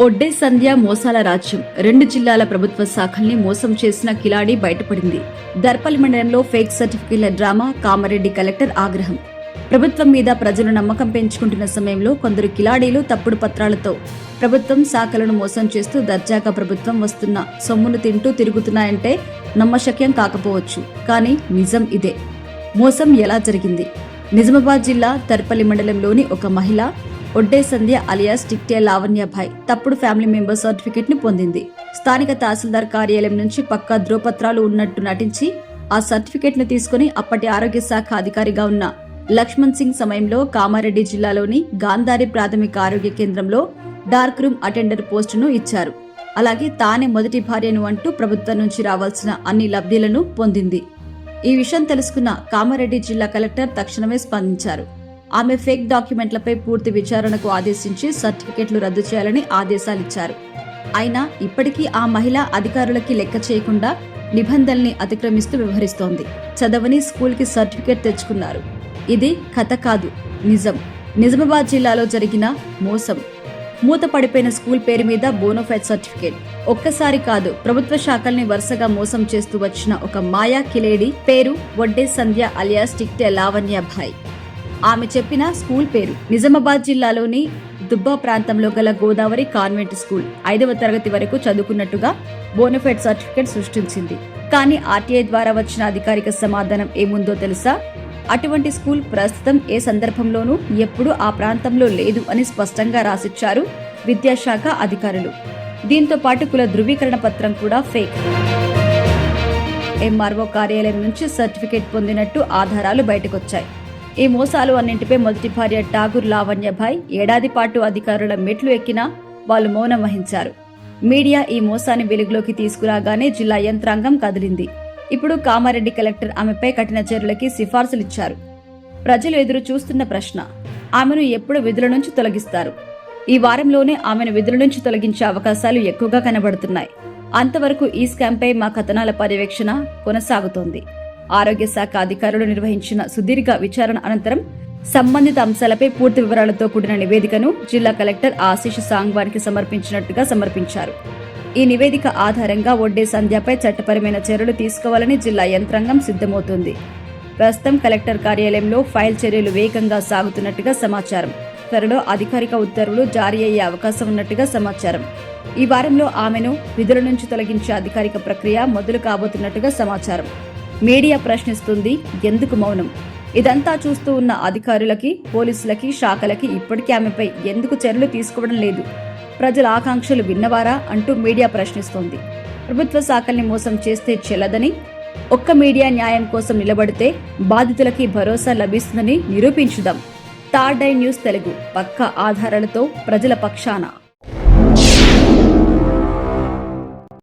ఒడ్డే సంధ్య మోసాల రాజ్యం. రెండు జిల్లాల ప్రభుత్వ శాఖల్ని మోసం చేసిన కిలాడి బయటపడింది. దర్పల్లి మండలంలో ఫేక్ సర్టిఫికెట్ల డ్రామా కామారెడ్డి కలెక్టర్ ఆగ్రహం. ప్రభుత్వం మీద ప్రజలు నమ్మకం పెంచుకుంటున్న సమయంలో కొందరు కిలాడీలు తప్పుడు పత్రాలతో ప్రభుత్వం శాఖలను మోసం చేస్తూ దర్జాగా ప్రభుత్వం వస్తున్న సొమ్మును తింటూ తిరుగుతున్నాయంటే నమ్మశక్యం కాకపోవచ్చు. కానీ నిజం ఇదే. మోసం ఎలా జరిగింది? నిజామాబాద్ జిల్లా తర్పల్లి మండలంలోని ఒక మహిళ ఒడ్డే సంధ్య అలియాస్ టిక్టే లావణ్యభాయ్ తప్పుడు ఫ్యామిలీ మెంబర్ సర్టిఫికెట్ని పొందింది. స్థానిక తహసీల్దార్ కార్యాలయం నుంచి పక్కా ధ్రువపత్రాలు ఉన్నట్టు నటించి ఆ సర్టిఫికెట్ను తీసుకుని అప్పటి ఆరోగ్య శాఖ అధికారిగా ఉన్న లక్ష్మణ్ సింగ్ సమయంలో కామారెడ్డి జిల్లాలోని గాంధారి ప్రాథమిక ఆరోగ్య కేంద్రంలో డార్క్ రూమ్ అటెండర్ పోస్టును ఇచ్చారు. అలాగే తానే మొదటి భార్యను అంటూ ప్రభుత్వం నుంచి రావాల్సిన అన్ని లబ్ధిలను పొందింది. ఈ విషయం తెలుసుకున్న కామారెడ్డి జిల్లా కలెక్టర్ తక్షణమే స్పందించారు. ఆమె ఫేక్ డాక్యుమెంట్లపై పూర్తి విచారణకు ఆదేశించి సర్టిఫికెట్లు రద్దు చేయాలని ఆదేశాలిచ్చారు. అయినా ఇప్పటికీ ఆ మహిళ అధికారులకి లెక్క చేయకుండా నిబంధనల్ని అతిక్రమిస్తూ వ్యవహరిస్తోంది. చదవని స్కూల్కి సర్టిఫికెట్ తెచ్చుకున్నారు. ఇది కథ కాదు నిజం. నిజామాబాద్ జిల్లాలో జరిగిన మోసం. మూత పడిపోయిన స్కూల్ పేరు మీద బోనోఫైడ్ సర్టిఫికేట్. ఒక్కసారి కాదు ప్రభుత్వ శాఖల్ని వరుసగా మోసం చేస్తూ వచ్చిన ఒక మాయా కిలేడి పేరు వడ్డే సంధ్య అలియాస్ టిక్టే లావణ్య భాయ్. ఆమె చెప్పిన స్కూల్ పేరు నిజామాబాద్ జిల్లాలోని దుబ్బా ప్రాంతంలో గల గోదావరి కాన్వెంట్ స్కూల్. ఐదవ తరగతి వరకు చదువుకున్నట్టుగా బోనఫైడ్ సర్టిఫికేట్ సృష్టించింది. కానీ ఆర్టీఐ ద్వారా వచ్చిన అధికారిక సమాధానం ఏముందో తెలుసా? అటువంటి స్కూల్ ప్రస్తుతం ఏ సందర్భంలోనూ ఎప్పుడూ ఆ ప్రాంతంలో లేదు అని స్పష్టంగా రాసిచ్చారు విద్యాశాఖ అధికారులు. దీంతో పాటు కుల ధృవీకరణ పత్రం కూడా ఫేక్. ఎంఆర్ఓ కార్యాలయం నుంచి సర్టిఫికేట్ పొందినట్టు ఆధారాలు బయటకొచ్చాయి. ఈ మోసాలు అన్నింటిపై మొదటి భార్య ఠాగూర్ లావణ్యభాయ్ ఏడాది పాటు అధికారుల మెట్లు ఎక్కినా వాళ్ళు మౌనం వహించారు. మీడియా ఈ మోసాన్ని వెలుగులోకి తీసుకురాగానే జిల్లా యంత్రాంగం కదిలింది. ఇప్పుడు కామారెడ్డి కలెక్టర్ ఆమెపై కఠిన చర్యలకి సిఫార్సులిచ్చారు ప్రజలు ఎదురు చూస్తున్న ప్రశ్న ఆమెను ఎప్పుడు విధుల నుంచి తొలగిస్తారు? ఈ వారంలోనే ఆమెను విధుల నుంచి తొలగించే అవకాశాలు ఎక్కువగా కనబడుతున్నాయి. అంతవరకు ఈ స్కామ్పై మా కథనాల పర్యవేక్షణ కొనసాగుతోంది. ఆరోగ్య శాఖ అధికారులు నిర్వహించిన సుదీర్ఘ విచారణ అనంతరం సంబంధిత అంశాలపై పూర్తి వివరాలతో కూడిన నివేదికను జిల్లా కలెక్టర్ ఆశీష్ సాంగ్వానికి సమర్పించినట్టుగా సమర్పించారు. ఈ నివేదిక ఆధారంగా ఒడ్డే సంధ్యపై చట్టపరమైన చర్యలు తీసుకోవాలని జిల్లా యంత్రాంగం సిద్ధమవుతుంది. ప్రస్తుతం కలెక్టర్ కార్యాలయంలో ఫైల్ చర్యలు వేగంగా సాగుతున్నట్టుగా సమాచారం. త్వరలో అధికారిక ఉత్తర్వులు జారీ అయ్యే అవకాశం ఉన్నట్టుగా సమాచారం. ఈ వారంలో ఆమెను విధుల నుంచి తొలగించే అధికారిక ప్రక్రియ మొదలు కాబోతున్నట్టుగా సమాచారం. మీడియా ప్రశ్నిస్తుంది ఎందుకు మౌనం? ఇదంతా చూస్తూ ఉన్న అధికారులకి పోలీసులకి శాఖలకి ఇప్పటికీ ఆమెపై ఎందుకు చర్యలు తీసుకోవడం లేదు? ప్రజల ఆకాంక్షలు విన్నవారా అంటూ మీడియా ప్రశ్నిస్తోంది. ప్రభుత్వ శాఖల్ని మోసం చేస్తే చెల్లదని ఒక్క మీడియా న్యాయం కోసం నిలబడితే బాధితులకి భరోసా లభిస్తుందని నిరూపించుదాం. థర్డ్ ఐ న్యూస్ తెలుగు పక్క ఆధారాలతో ప్రజల పక్షాన.